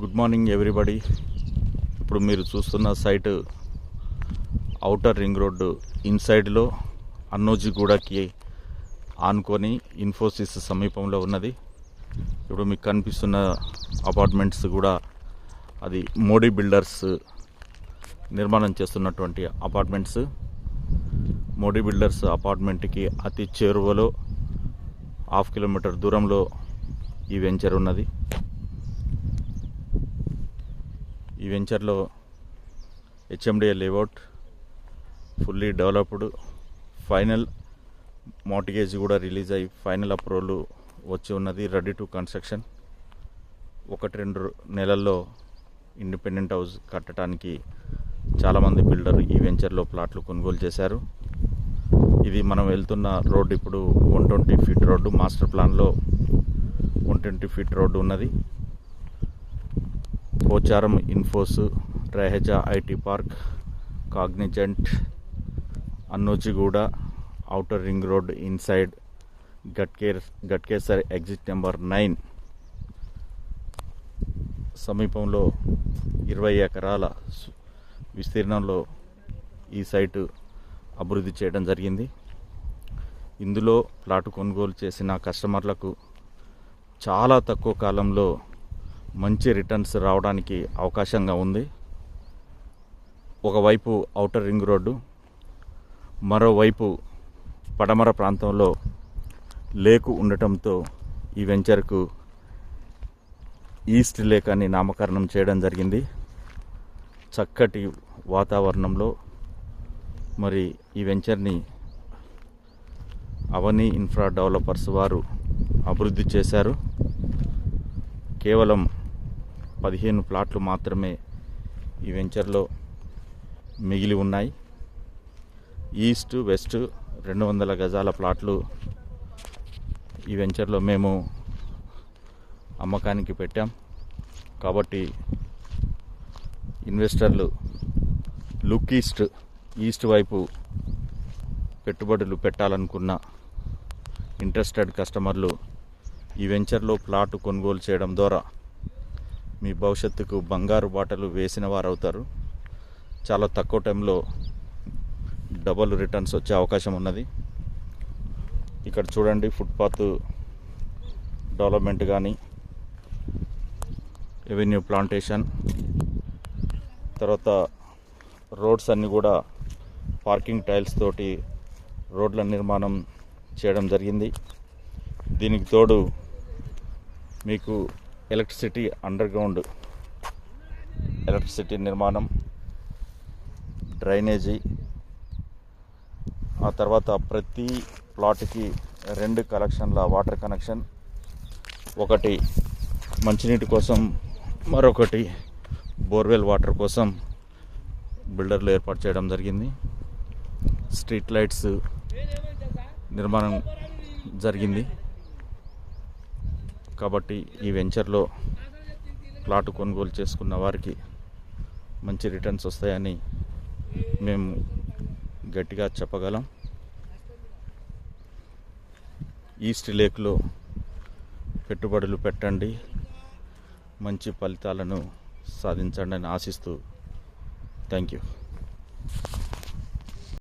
Good morning everybody ఇప్పుడు మీరు చూస్తున్న సైట్ అవుటర్ రింగ్ రోడ్డు ఇన్సైడ్లో అన్నోజిగూడకి ఆనుకొని ఇన్ఫోసిస్ సమీపంలో ఉన్నది. ఇప్పుడు మీకు కనిపిస్తున్న అపార్ట్మెంట్స్ కూడా అది మోడీ బిల్డర్స్ నిర్మాణం చేస్తున్నటువంటి అపార్ట్మెంట్స్. మోడీ బిల్డర్స్ అపార్ట్మెంట్కి అతి చేరువలో హాఫ్ కిలోమీటర్ దూరంలో ఈ వెంచర్ ఉన్నది. ఈ వెంచర్లో HMDA layout fully developed final mortgage కూడా రిలీజ్ అయ్యి ఫైనల్ అప్రూవల్ వచ్చి ఉన్నది రెడీ టు కన్స్ట్రక్షన్. ఒకటి రెండు నెలల్లో ఇండిపెండెంట్ హౌస్ కట్టడానికి చాలామంది బిల్డర్ ఈ వెంచర్లో ప్లాట్లు కొనుగోలు చేశారు. ఇది మనం వెళ్తున్న రోడ్డు ఇప్పుడు one twenty feet road master ప్లాన్లో వన్ ట్వంటీ ఫీట్ రోడ్డు ఉన్నది. Pocharam Infosys Raheja IT park Cognizant Annojiguda outer ring road inside గట్కేర్ Ghatkesar exit number nine. సమీపంలో ఇరవై ఎకరాల విస్తీర్ణంలో ఈ సైటు అభివృద్ధి చేయడం జరిగింది. ఇందులో ప్లాటు కొనుగోలు చేసిన కస్టమర్లకు చాలా తక్కువ కాలంలో మంచి రిటర్న్స్ రావడానికి అవకాశంగా ఉంది. ఒకవైపు ఔటర్ రింగ్ రోడ్డు మరోవైపు పడమర ప్రాంతంలో లేకు ఉండటంతో ఈ వెంచర్కు ఈస్ట్ లేక్ అని నామకరణం చేయడం జరిగింది. చక్కటి వాతావరణంలో మరి ఈ వెంచర్ని అవని ఇన్ఫ్రా డెవలపర్స్ వారు అభివృద్ధి చేశారు. కేవలం పదిహేను ప్లాట్లు మాత్రమే ఈ వెంచర్లో మిగిలి ఉన్నాయి. ఈస్ట్ వెస్ట్ రెండు వందల గజాల ప్లాట్లు ఈ వెంచర్లో మేము అమ్మకానికి పెట్టాం. కాబట్టి ఇన్వెస్టర్లు లుక్ ఈస్ట్ ఈస్ట్ వైపు పెట్టుబడులు పెట్టాలనుకున్న ఇంట్రెస్టెడ్ కస్టమర్లు ఈ వెంచర్లో ప్లాట్ కొనుగోలు చేయడం ద్వారా మీ భవిష్యత్తుకు బంగారు బాటలు వేసిన వారు అవుతారు చాలా తక్కువ టైంలో డబల్ రిటర్న్స్ వచ్చే అవకాశం ఉన్నది. ఇక్కడ చూడండి ఫుట్పాత్ డెవలప్మెంట్ కానీ ఎవెన్యూ ప్లాంటేషన్ తర్వాత రోడ్స్ అన్నీ కూడా పార్కింగ్ టైల్స్ తోటి రోడ్ల నిర్మాణం చేయడం జరిగింది. దీనికి తోడు మీకు ఎలక్ట్రిసిటీ అండర్ గ్రౌండ్ ఎలక్ట్రిసిటీ నిర్మాణం డ్రైనేజీ ఆ తర్వాత ప్రతి ప్లాట్కి రెండు కలెక్షన్ల వాటర్ కనెక్షన్ ఒకటి మంచినీటి కోసం మరొకటి బోర్వెల్ వాటర్ కోసం బిల్డర్లు ఏర్పాటు చేయడం జరిగింది. స్ట్రీట్ లైట్స్ నిర్మాణం జరిగింది. కాబట్టి ఈ వెంచర్లో ప్లాట్ కొనుగోలు చేసుకున్న వారికి మంచి రిటర్న్స్ వస్తాయని మేము గట్టిగా చెప్పగలం. ఈస్ట్ లేక్లో పెట్టుబడులు పెట్టండి. మంచి ఫలితాలను సాధించండి అని ఆశిస్తూ థ్యాంక్ యూ.